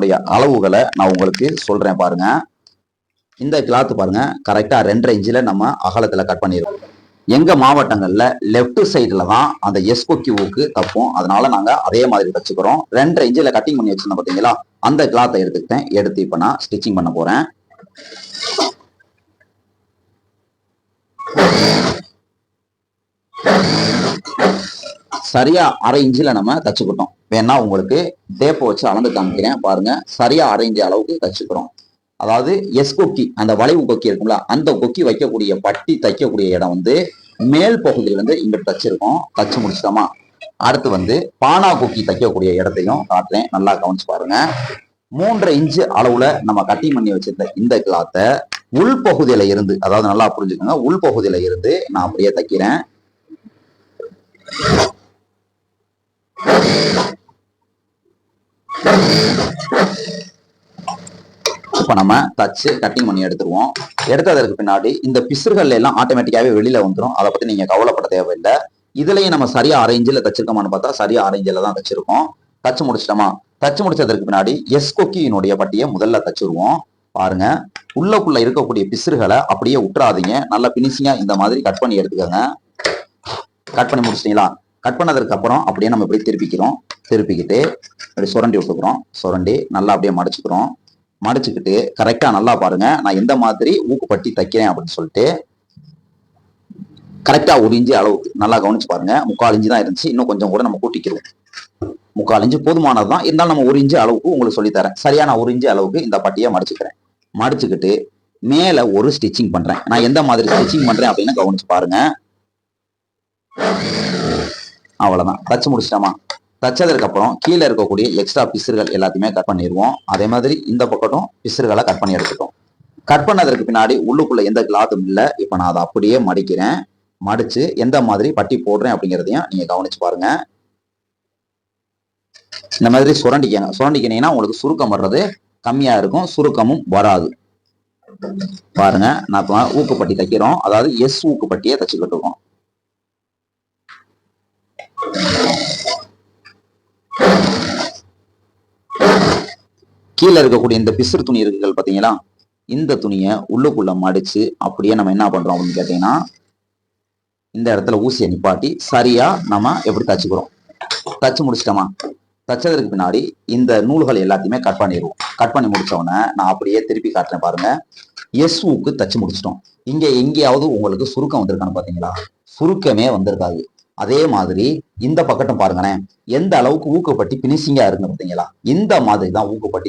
உடைய அளவுகளை நான் உங்களுக்கு சொல்றேன் பாருங்க. இந்த கிளாத் பாருங்க. கரெக்டா ரெண்டரை இன்ச்சில் நம்ம அகலத்தில் கட் பண்ணிடுவோம் எங்க மாவட்டங்கள்ல லெஃப்ட் சைடுல தான் அந்த எஸ்கோக்கியூவுக்கு தப்போம். அதனால நாங்க அதே மாதிரி தச்சுக்கிறோம். ரெண்டரை இன்ச்சில் கட்டிங் பண்ணி வச்சிருந்தோம் பார்த்தீங்களா அந்த கிளாத்தை எடுத்துக்கிட்டேன். எடுத்து இப்போ நான் ஸ்டிச்சிங் பண்ண போறேன். சரியா அரை இன்ச்சில் நம்ம தச்சுக்கிட்டோம். வேணா உங்களுக்கு டேப்பை வச்சு அளந்து காமிக்கிறேன். பாருங்க சரியா அரை அளவுக்கு தச்சுக்கிறோம் அதாவது எஸ் கொக்கி அந்த வளைவு கொக்கி இருக்கும்ல அந்த கொக்கி வைக்கக்கூடிய பட்டி தைக்கக்கூடிய இடம் வந்து மேல் பகுதியில இருந்து இங்கிட்டு தச்சிருக்கோம் தச்சு முடிச்சிட்டோமா? அடுத்து வந்து பானா கொக்கி தைக்கக்கூடிய இடத்தையும் காட்டுறேன். நல்லா கவனிச்சு பாருங்க. மூன்றரை இன்ச்சு அளவுல நம்ம கட்டிங் பண்ணி வச்சிருந்த இந்த கிளாத்தை உள்பகுதியில இருந்து அதாவது நல்லா புரிஞ்சுக்கோங்க உள்பகுதியில இருந்து நான் அப்படியே தைக்கிறேன். இப்போ நம்ம தச்சு கட்டிங் பண்ணி எடுத்துருவோம். எடுத்ததற்கு பின்னாடி இந்த பிசுறுகள் எல்லாம் ஆட்டோமேட்டிக்காகவே வெளியில் வந்துடும் அதை பற்றி நீங்கள் கவலைப்பட தேவையில்லை. இதுலயும் நம்ம சரியா அரேஞ்சில் தச்சிருக்கோமான்னு பார்த்தா சரியா அரேஞ்சில் தான் தச்சிருக்கோம் தச்சு முடிச்சிட்டோமா? தச்சு முடிச்சதற்கு பின்னாடி எஸ் கொக்கியினுடைய பட்டியை முதல்ல தச்சிருவோம். பாருங்க. உள்ளக்குள்ள இருக்கக்கூடிய பிசுறுகளை அப்படியே விட்டுறாதீங்க நல்லா பினிஷிங்கா இந்த மாதிரி கட் பண்ணி எடுத்துக்கோங்க. கட் பண்ணி முடிச்சிட்டீங்களா? கட் பண்ணதற்கு அப்புறம் அப்படியே நம்ம இப்படி திருப்பிக்கிறோம். திருப்பிக்கிட்டு அப்படி சுரண்டி விட்டுக்கிறோம். சுரண்டி நல்லா அப்படியே மடிச்சுக்கிறோம். மடிச்சுக்கிட்டு கரெக்டா நல்லா பாருங்க. நான் எந்த மாதிரி ஊக்குப்பட்டி தைக்கிறேன் அப்படின்னு சொல்லிட்டு கரெக்டா ஒரு இன்ச்சு அளவுக்கு நல்லா கவனிச்சு பாருங்க. முக்கால் இஞ்சி தான் இருந்துச்சு. இன்னும் கொஞ்சம் கூட நம்ம கூட்டிக்கிறோம். முக்கால் இஞ்சி போதுமானது தான் இருந்தாலும் நம்ம ஒரு இஞ்சி அளவுக்கு உங்களுக்கு சொல்லித்தரேன் சரியான ஒரு இன்ச்சு அளவுக்கு இந்த பட்டியை மடிச்சுக்கிறேன். மடிச்சுக்கிட்டு மேல ஒரு ஸ்டிச்சிங் பண்றேன். நான் எந்த மாதிரி ஸ்டிச்சிங் பண்றேன் அப்படின்னு கவனிச்சு பாருங்க. அவ்வளவுதான். தச்சு முடிச்சிட்டோமா? தச்சதற்கு அப்புறம் கீழே இருக்கக்கூடிய எக்ஸ்ட்ரா பிசுறுகள் எல்லாத்தையுமே கட் பண்ணிடுவோம். அதே மாதிரி இந்த பக்கட்டும் பிசுறுகளை கட் பண்ணி எடுத்துட்டோம். கட் பண்ணதற்கு பின்னாடி உள்ளுக்குள்ள எந்த கிளாத்தும் இல்லை. இப்போ நான் அதை அப்படியே மடிக்கிறேன். மடிச்சு எந்த மாதிரி பட்டி போடுறேன் அப்படிங்கிறதையும் நீங்க கவனிச்சு பாருங்க. இந்த மாதிரி சுரண்டிக்கங்க சுரண்டிக்கினீங்கன்னா உங்களுக்கு சுருக்கம் வர்றது கம்மியா இருக்கும். சுருக்கமும் வராது. பாருங்க நான் இப்போ ஊக்குப்பட்டி தைக்கிறோம். அதாவது எஸ் ஊக்குப்பட்டியை தச்சுக்கிட்டு இருக்கோம். கீழே இருக்கக்கூடிய இந்த பிசுறு துணி இருக்குகள் பாத்தீங்களா இந்த துணியை உள்ளுக்குள்ள மடிச்சு அப்படியே நம்ம என்ன பண்றோம் அப்படின்னு கேட்டீங்கன்னா இந்த இடத்துல ஊசியை நிப்பாட்டி சரியா நம்ம எப்படி தச்சுக்கிறோம்? தச்சு முடிச்சிட்டோமா? தச்சதற்கு பின்னாடி இந்த நூல்கள் எல்லாத்தையுமே கட் பண்ணிடுவோம். கட் பண்ணி முடிச்சோடனே நான் அப்படியே திருப்பி காட்டுறேன் பாருங்க. எஸ் தச்சு முடிச்சிட்டோம். இங்க எங்கேயாவது உங்களுக்கு சுருக்கம் வந்திருக்கான்னு பாத்தீங்களா சுருக்கமே வந்திருக்காது. அதே மாதிரி இந்த பக்கட்டும் பாருங்களேன். எந்த அளவுக்கு ஊக்கப்பட்டி பினிஷிங்கா இருக்கு பாத்தீங்களா இந்த மாதிரி தான் ஊக்கப்பட்டி